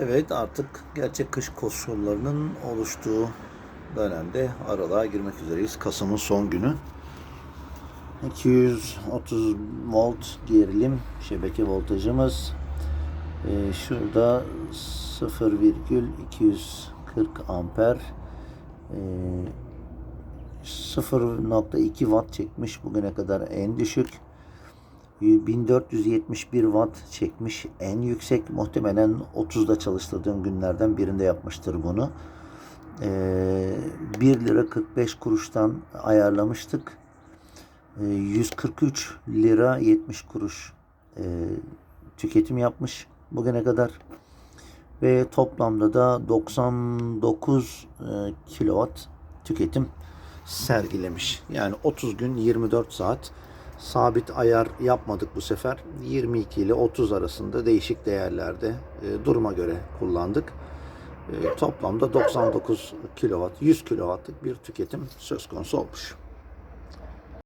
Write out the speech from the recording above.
Evet artık gerçek kış koşullarının oluştuğu dönemde aralığa girmek üzereyiz. Kasım'ın son günü. 230 volt gerilim şebeke voltajımız. Ee, şurada 0,240 amper. Ee, 0.2 watt çekmiş bugüne kadar en düşük. 1471 watt çekmiş en yüksek. Muhtemelen 30'da çalıştırdığım günlerden birinde yapmıştır bunu. Ee, 1 lira 45 kuruştan ayarlamıştık. Ee, 143 lira 70 kuruş e, tüketim yapmış bugüne kadar. Ve toplamda da 99 e, kilowatt tüketim sergilemiş. Yani 30 gün 24 saat sabit ayar yapmadık bu sefer. 22 ile 30 arasında değişik değerlerde e, duruma göre kullandık. E, toplamda 99 kilowatt, 100 kilowattlık bir tüketim söz konusu olmuş.